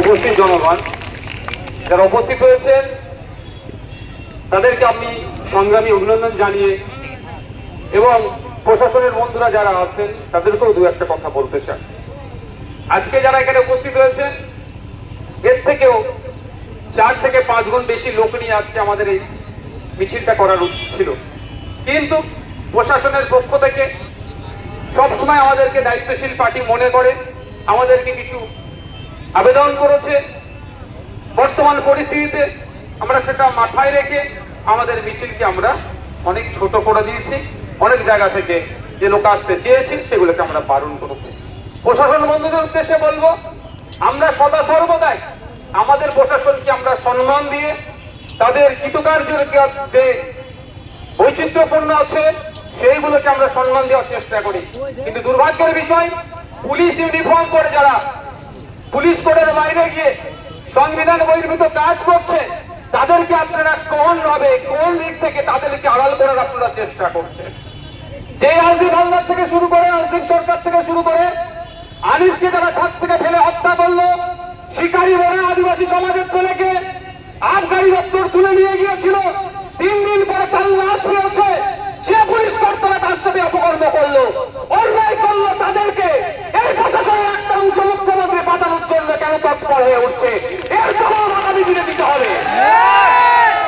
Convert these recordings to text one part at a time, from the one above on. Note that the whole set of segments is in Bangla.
উপস্থিত জনগণ যারা উপস্থিত হয়েছেন, তাদেরকে আমি সংগ্রামী অভিনন্দন জানিয়ে এবং প্রশাসনের বন্ধুরা যারা আছেন, তাদেরকেও দু একটা কথা বলতে চাই। আজকে যারা এখানে উপস্থিত হয়েছেন, এর থেকেও চার থেকে পাঁচ গুণ বেশি লোক নিয়ে আজকে আমাদের এই মিছিলটা করার ছিল। কিন্তু প্রশাসনের পক্ষ থেকে সবসময় আমাদেরকে দায়িত্বশীল পার্টি মনে করে, আমাদেরকে কিছু আবেদন করেছে। বর্তমান পরিস্থিতিতে আমরা সেটা মাথায় রেখে আমাদের মিছিলকে আমরা অনেক ছোট করে দিয়েছি। অনেক জায়গা থেকে যে লোক আসতে চেয়েছি, সেগুলোকে আমরা বারণ করেছি। প্রশাসন বন্ধুদের উদ্দেশ্যে বলব, আমরা সদা সর্বদাই আমাদের প্রশাসনকে আমরা সম্মান দিয়ে তাদের কৃতকার্যের যে বৈচিত্র্যপূর্ণ আছে, সেইগুলোকে আমরা সম্মান দেওয়ার চেষ্টা করি। কিন্তু দুর্ভাগ্যের বিষয়, পুলিশ ইউনিফর্ম পরে যারা পুলিশ কোডের বাইরে গিয়ে সংবিধান বহির্ভূত কাজ করছে, তাদেরকে আপনারা কোন ভাবে, কোন দিক থেকে তাদেরকে আড়াল করার আপনারা চেষ্টা করছেন? যে আলদিন হালদার থেকে শুরু করে আলদিন সরকার থেকে শুরু করে, আনিসকে যারা ছাদ থেকে ফেলে হত্যা করল, শিকারী বনে আদিবাসী সমাজের ছেলেকে আবগারি দপ্তর তুলে নিয়ে গিয়েছিল। তিন দিন পরে তার লাশ পেয়েছে সে পুলিশ কর্তারা তার সাথে অপকর্ম করল অন্যায় করল তাদেরকে এই প্রশাসনের একটা অংশ মুখ্যমন্ত্রী বাঁচানোর জন্য কেন তৎপর হয়ে উঠছে এর জবাব আগামী দিনে দিতে হবে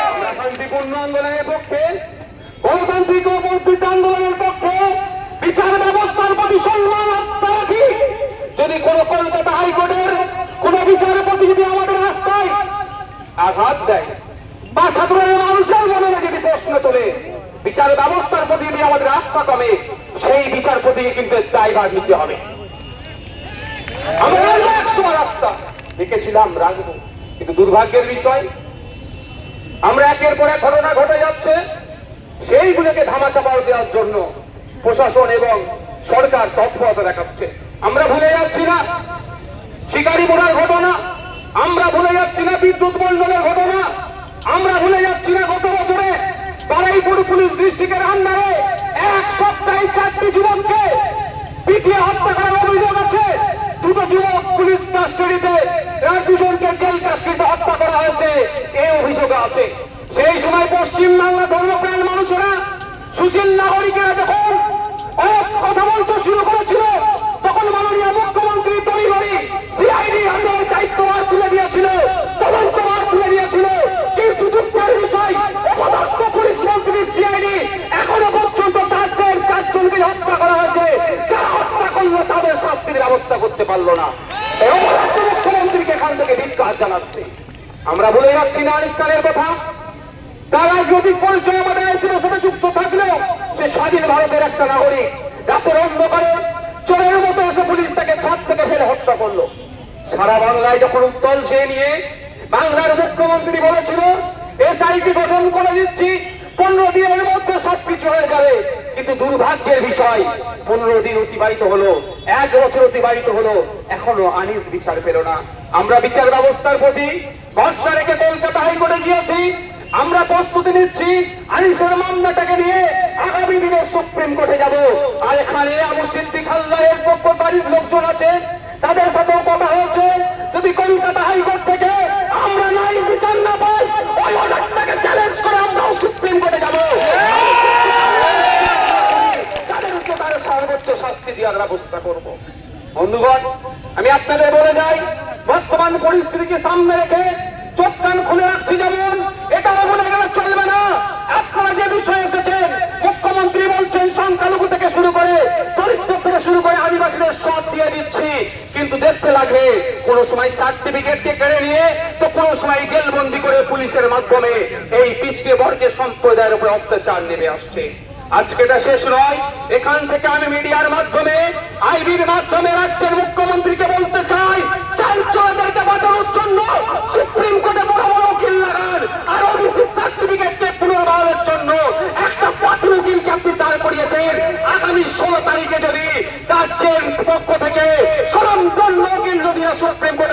আমরা শান্তিপূর্ণ আন্দোলনের পক্ষে গণতান্ত্রিক ও বর্ধিত আন্দোলনের পক্ষে বিচার ব্যবস্থার প্রতি সম্মান আস্থা রাখি যদি কোন কলকাতা হাইকোর্টের কোন বিচারপতি যদি আমাদের রাস্তায় আঘাত দেয়, বা সাধারণ মানুষের মনে যদি প্রশ্ন তোলে, বিচার ব্যবস্থার প্রতি যদি আমাদের আস্থা কমে, সেই বিচারপতিকে কিন্তু দায়ভার নিতে হবে। দেখেছিলাম, রাখব। কিন্তু দুর্ভাগ্যের বিষয়, আমরা একের পর এক ঘটনা ঘটে যাচ্ছে। সেইগুলোকে ধামাচাপা দেওয়ার জন্য প্রশাসন এবং সরকার তৎপরতা দেখাচ্ছে। আমরা ভুলে যাচ্ছি না। শিকারি বোনার ঘটনা, আমরা ভুলে যাচ্ছি না বিদ্যুৎ মন্ডলের ঘটনা, আমরা ভুলে যাচ্ছি না গত বছরে বারাইপুর পুলিশ ডিস্ট্রিক্টের আন্ডারে এক সপ্তাহে চারটি যুবককে পিটিয়ে হত্যা করার অভিযোগ আছে। দুটো যুবক পুলিশ কাস্টডিতে আর দুজনকে জেল কাস্টডিতে হত্যা করা হয়েছে। এই অভিযোগ আছে। সেই সময় পশ্চিম বাংলা ধর্মপ্রাণ মানুষেরা সুশীল নাগরিকেরা যখন কথা বলতে শুরু করেছিল তখন মাননীয় মুখ্যমন্ত্রী তৈরি সিআইডি হাতের দায়িত্বভার দিয়েছিল তদন্তভার তুলে দিয়েছিল, কিন্তু দুঃখের বিষয় অপদস্থ পুলিশ মন্ত্রী সিআইডি এখনও পর্যন্ত তাদের চারজনকে হত্যা করা হয়েছে। যারা হত্যা করল, তাদের শাস্তির ব্যবস্থা করতে পারল না। এই মুখ্যমন্ত্রীকে এখান থেকে ধিক্কার জানাচ্ছি। আমরা বলে যাচ্ছি না কথা। তার রাজনৈতিক পরিচয় আমাদের আইসির সাথে যুক্ত থাকলেও সে স্বাধীন ভারতের একটা নাগরিক। রাতের অন্ধকারে চোরের মতো এসে পুলিশ তাকে ছাদ থেকে ফেলে হত্যা করল। সারা বাংলায় যখন উত্তল সে নিয়ে বাংলার মুখ্যমন্ত্রী বলেছিল এসআইটি গঠন করে দিচ্ছি, পনেরো দিনের মধ্যে সবকিছু হয়ে যাবে। কিন্তু দুর্ভাগ্যের বিষয়, পনেরো দিন অতিবাহিত হলো, এক বছর অতিবাহিত হলো, এখনও আনিস বিচার পেল না। আমরা বিচার ব্যবস্থার প্রতি ভরসা রেখে কলকাতা হাইকোর্টে গিয়েছি, আমরা প্রস্তুতি নিচ্ছি, আনিসের মামলাটাকে নিয়ে আগামী দিনে সুপ্রিম কোর্টে যাব। আর এখানে আবু সিদ্দিক হালদারের পক্ষ বাড়ির লোকজন আছে তাদের সাথেও কথা হয়েছে, যদি কলকাতা হাইকোর্ট থেকে আমরা নাই, বিচার না পাই, ওই অর্ডারটাকে চ্যালেঞ্জ করে আমরাও সুপ্রিম কোর্টে যাব। মুখ্যমন্ত্রী বলছেন, সংখ্যালঘু থেকে শুরু করে দরিদ্র থেকে শুরু করে আদিবাসীদের সব দিয়ে দিচ্ছি। কিন্তু দেখতে লাগবে, কোন সময় সার্টিফিকেট কে কেড়ে নিয়ে তো কোন সময় জেলবন্দি করে পুলিশের মাধ্যমে এই পিছিয়ে বর্গের সম্প্রদায়ের উপরে অত্যাচার নেমে আসছে। আজকে এটা শেষ নয়, এখান থেকে আমি মিডিয়ার মাধ্যমে, আইবির মাধ্যমে রাজ্যের মুখ্যমন্ত্রীকে বলতে চাই চাল চোরদেরকে বাঁচানোর জন্য সুপ্রিম কোর্টে বড়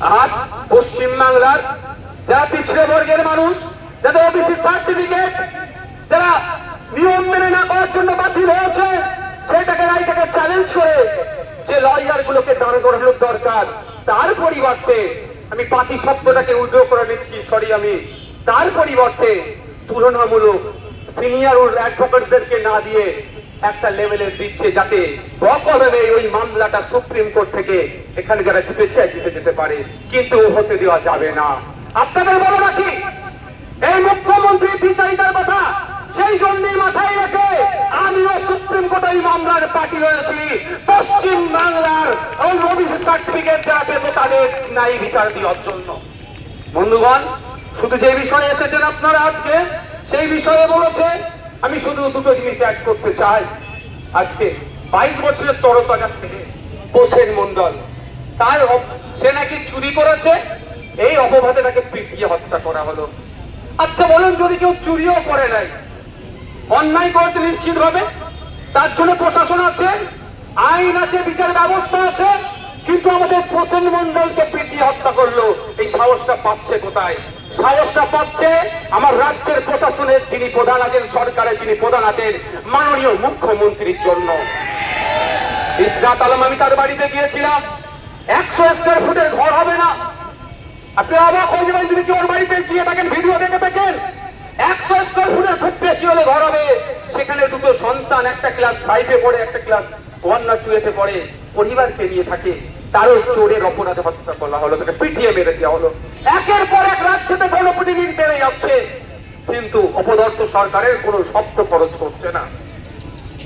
আর পশ্চিম বাংলার যারা পিছিয়ে বর্গের মানুষ, যাদের ওবিসি সার্টিফিকেট যারা নিয়ম মেনে না করার জন্য বাতিল হয়েছে, সেটাকে রাইটাকে চ্যালেঞ্জ করে যে লয়ার গুলোকে দাঁড় করানোর দরকার। তার পরিবর্তে আমি পাতি শব্দটাকে উদ্র করে নিচ্ছি সরি আমি। তার পরিবর্তে তুলনামূলক সিনিয়র অ্যাডভোকেটদেরকে না দিয়ে একটা লেভেলের দিচ্ছে যাতে বকলমে ওই মামলাটা সুপ্রিম কোর্ট থেকে এখানে যারা জিতেছে, জিতে যেতে পারে। কিন্তু হতে দেওয়া যাবে না। আপনাদের বলো নাকি এই মুখ্যমন্ত্রী বিচারিতার কথা সেই জন্যই মাথায় রেখে আমিও সুপ্রিম কোর্টে এই মামলার পার্টি রয়েছি পশ্চিম বাংলার ওই ওবিসি সার্টিফিকেট যারা পেত তাদের নাই বিচার দেওয়ার জন্য। বন্ধুগণ, শুধু যে বিষয়ে এসেছেন আপনারা আজকে, সেই বিষয়ে বলেছে আমি শুধু দুটো জিনিস অ্যাড করতে চাই। আজকে বাইশ বছরের তরতাজা থেকে হোসেন মন্ডল তার সে নাকি চুরি করেছে? এই অপবাদে তাকে পিটিয়ে হত্যা করা হলো। আচ্ছা বলুন, যদি কেউ চুরিও করে নাই, অন্যায় করেছে নিশ্চিত ভাবে তার জন্য প্রশাসন আছে, আইন আছে, বিচার ব্যবস্থা আছে, কিন্তু আমাদের প্রসেন মন্ডলকে পিটিয়ে হত্যা করল। এই সাহসটা পাচ্ছে কোথায়? সাহসটা পাচ্ছে আমার রাজ্যের প্রশাসনের যিনি প্রধান আছেন, সরকারের যিনি প্রধান আছেন, মাননীয় মুখ্যমন্ত্রীর জন্য। ইসরাত আলম, আমি তার বাড়িতে গিয়েছিলাম। একশো স্কোয়ার ফুটের ঘর হবে না। আপনি অবাক হয়ে যাবেন যদি ওর বাড়িতে গিয়ে থাকেন ভিডিও দেখে থাকেন একশো স্কোয়ার ফুটের খুব বেশি হলে ঘর হবে। সেখানে দুটো সন্তান, একটা ক্লাস ফাইভে পড়ে, একটা ক্লাস ওয়ান না টুয়েতে পড়ে। পরিবারকে নিয়ে থাকে। তারও চোরের অপরাধে হত্যা করা হলো, তাকে পিটিয়ে মেরে দেওয়া হলো। একের পর এক রাজ্যতে গণপ্রতিনিধি বেড়ে যাচ্ছে। কিন্তু অপদর্থ সরকারের কোনো শব্দ খরচ করছে না।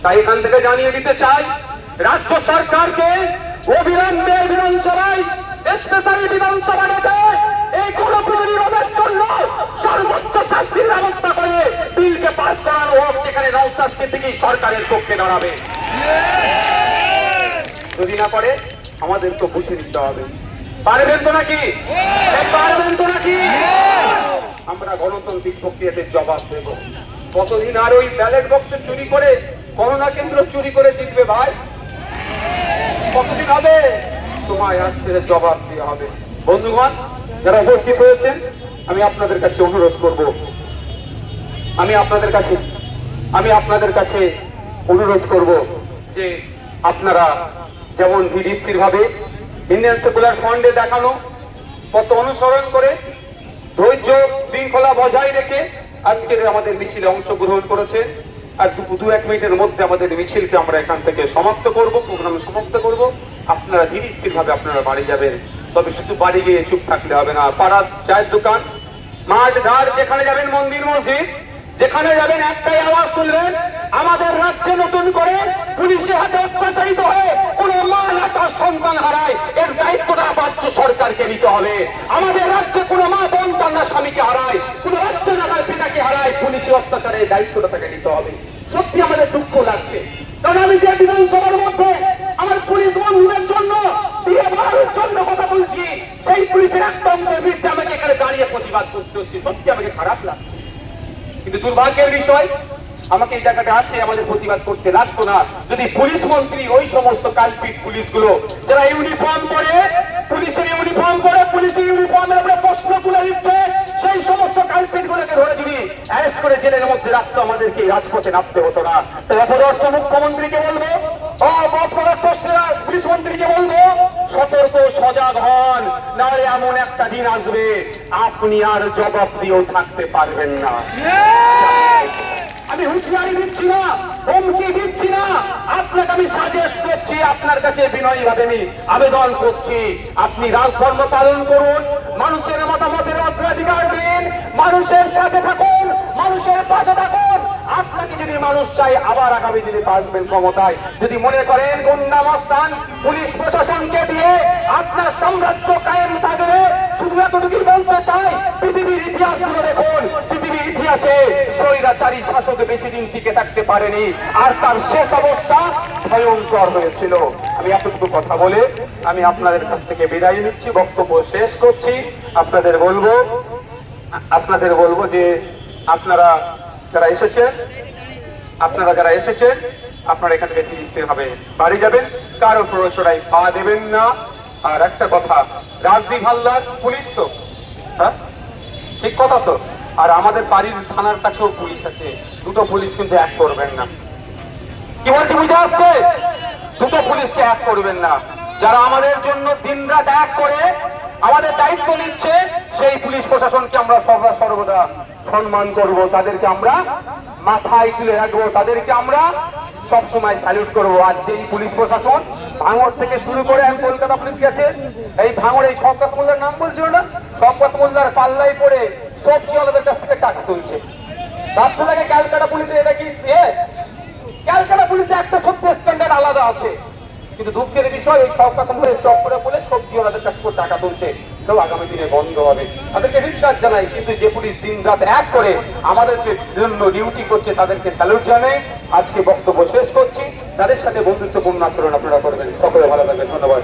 তাই এখান থেকে জানিয়ে দিতে চাই, রাজ্য সরকারকে অবিলম্বে বিধানসভায় স্পেশাল বিধানসভা এই গণপ্রতিরোধের জন্য সর্বোচ্চ শাস্তির ব্যবস্থা করে বিলকে পাস করানো হোক সেখানে নৌসাদ সিদ্দিকী সরকারের পক্ষে দাঁড়াবে। যদি না করে আমাদের তো বুঝে নিতে হবে। পারবেন তো নাকি? পারবেন তো নাকি? আমরা গণতান্ত্রিক প্রক্রিয়াতে জবাব দেব। কতদিন আর ওই ব্যালেট বক্সে চুরি করে করোনা কেন্দ্র চুরি করে জিতবে ভাই? কতদিন হবে? তোমায় আজকে জবাব দিয়ে হবে। বন্ধুগণ যারা উপস্থিত হয়েছেন আমি আপনাদের কাছে অনুরোধ করব। আমি আপনাদের কাছে আমি আপনাদের কাছে অনুরোধ করব যে আপনারা যেমন ধীরস্থির ভাবে ইন্ডিয়ান সেকুলার ফ্রন্টে দেখানো পথ অনুসরণ করে ধৈর্য শৃঙ্খলা বজায় রেখে আজকের আমাদের মিছিলে অংশগ্রহণ করেছে। আর দু এক মিনিটের মধ্যে আমাদের মিছিলকে আমরা এখান থেকে সমাপ্ত করব, প্রোগ্রাম সমাপ্ত করব। আপনারা ধীরস্থির ভাবে আপনারা বাড়ি যাবেন। তবে শুধু বাড়ি গিয়ে চুপ থাকলে হবে না, পাড়ার চায়ের দোকান, মাঠ ঘাট, যেখানে যাবেন মন্দির, মসজিদ, যেখানে যাবেন একটাই আওয়াজ তুলবেন, আমাদের রাজ্যে নতুন করে পুলিশের হাতে অত্যাচারিত হয়ে কোন মা না তার সন্তান হারায় এর দায়িত্বটা রাজ্য নিতে হবে আমাদের রাজ্যে কোন মা বোন তার স্বামীকে হারায়, কোন রাজ্য না তার পিতাকে হারায় পুলিশের অত্যাচারের দায়িত্বটা তাকে নিতে হবে। সত্যি আমাদের দুঃখ লাগছে। কারণ আমি যে বিধানসভার মধ্যে আমার পুলিশ বন্ধুদের জন্য জন্য কথা বলছি, সেই পুলিশের একটা অংশের বিরুদ্ধে আমাকে এখানে দাঁড়িয়ে প্রতিবাদ করতে হচ্ছে। সত্যি আমাকে খারাপ লাগছে। কিন্তু দুর্ভাগ্যের বিষয় আমাকে এই জায়গাটা আসছে আমাদের প্রতিবাদ করতে লাগতো না। যদি পুলিশ মন্ত্রী ওই সমস্ত কালপিট পুলিশগুলো, যারা ইউনিফর্ম পরে, পুলিশের ইউনিফর্ম পরে, পুলিশের ইউনিফর্মের উপরে প্রশ্ন তুলে দিচ্ছে, সেই সমস্ত কালপিট গুলোকে ধরে যদি অ্যারেস্ট করে জেলের মধ্যে রাখতো, আমাদেরকে রাজপথে নামতে হতো না। তো অপদর্থ মুখ্যমন্ত্রীকে বলব অপদর্থ পুলিশ মন্ত্রীকে বলব, সতর্ক, সজাগ হন, নাহলে এমন একটা দিন আসবে, আপনি আর জবাব দিয়েও থাকতে পারবেন না। আমি হুঁশিয়ারি দিচ্ছি না, হুমকি দিচ্ছি না। আপনাকে আমি সাজেস্ট করছি, আপনার কাছে বিনয়ী ভাবে আমি আবেদন করছি। আপনি রাজধর্ম পালন করুন, মানুষের মতামতের অগ্রাধিকার দিন, মানুষের সাথে থাকুন, মানুষের পাশে থাকুন। যদি মানুষ চাই, আবার আগামী দিনে আসবেন ক্ষমতায়। যদি মনে করেন গুন্ডামস্তান পুলিশ প্রশাসনকে দিয়ে আপনার সাম্রাজ্য কায়েম থাকবে, শুধু এতটুকুই বলতে চাই, পৃথিবীর ইতিহাসগুলো দেখুন, পৃথিবীর ইতিহাসে স্বৈরাচারী শাসক বেশি দিন টিকে থাকতে পারেনি, আর তার শেষ অবস্থা ভয়ঙ্কর হয়েছিল। আমি এতটুকু কথা বলে আমি আপনাদের কাছ থেকে বিদায় নিচ্ছি, বক্তব্য শেষ করছি। আপনাদের বলব আপনাদের বলব যে আপনারা যারা এসেছেন আপনারা যারা এসেছেন, আপনারা এখান থেকে স্থির হবে বাড়ি যাবেন। কারও প্ররোচনায় পা দেবেন না। আর একটা কথা, রাজদীপ হালদার পুলিশ তো? হ্যাঁ? ঠিক কথা তো। আর আমাদের বাড়ির থানার কাছেও পুলিশ আছে। দুটো পুলিশ কিন্তু এক করবেন না। কি বলছি বুঝে আসছে দুটো পুলিশকে এক করবেন না। যারা আমাদের জন্য দিনরাত এক করে আমাদের দায়িত্ব নিচ্ছে, সেই পুলিশ প্রশাসনকে আমরা সর্বদা সম্মান করব। তাদেরকে আমরা মাথায় তুলে রাখব। তাদেরকে আমরা সব সময় স্যালুট করব। আর যেই পুলিশ প্রশাসন ভাঙড় থেকে শুরু করে আমি কলকাতা পুলিশ গেছে, এই ভাঙড় এই শওকত মোল্লার নাম বলছিল না? শওকত মোল্লার পাল্লাই পড়ে সবজি আলাদের কাছ থেকে টাকা তুলছে। লাগে ক্যালকাটা পুলিশে এটা কি? ক্যালকাটা পুলিশে একটা সত্য স্ট্যান্ডার্ড আলাদা আছে। কিন্তু দুঃখের বিষয়, এই সরকার করে চক্করে বলে সবজি ওনাদের কাছ থেকে টাকা তুলছে। তো আগামী দিনে বন্ধ হবে। তাদেরকে ধিক্কার জানাই, কিন্তু যে পুলিশ দিন রাত এক করে আমাদের জন্য ডিউটি করছে, তাদেরকে স্যালুট জানাই। আজকে বক্তব্য শেষ করছি। তাদের সাথে বন্ধুত্বপূর্ণ আচরণ আপনারা করবেন। সকলে ভালো থাকবেন। ধন্যবাদ।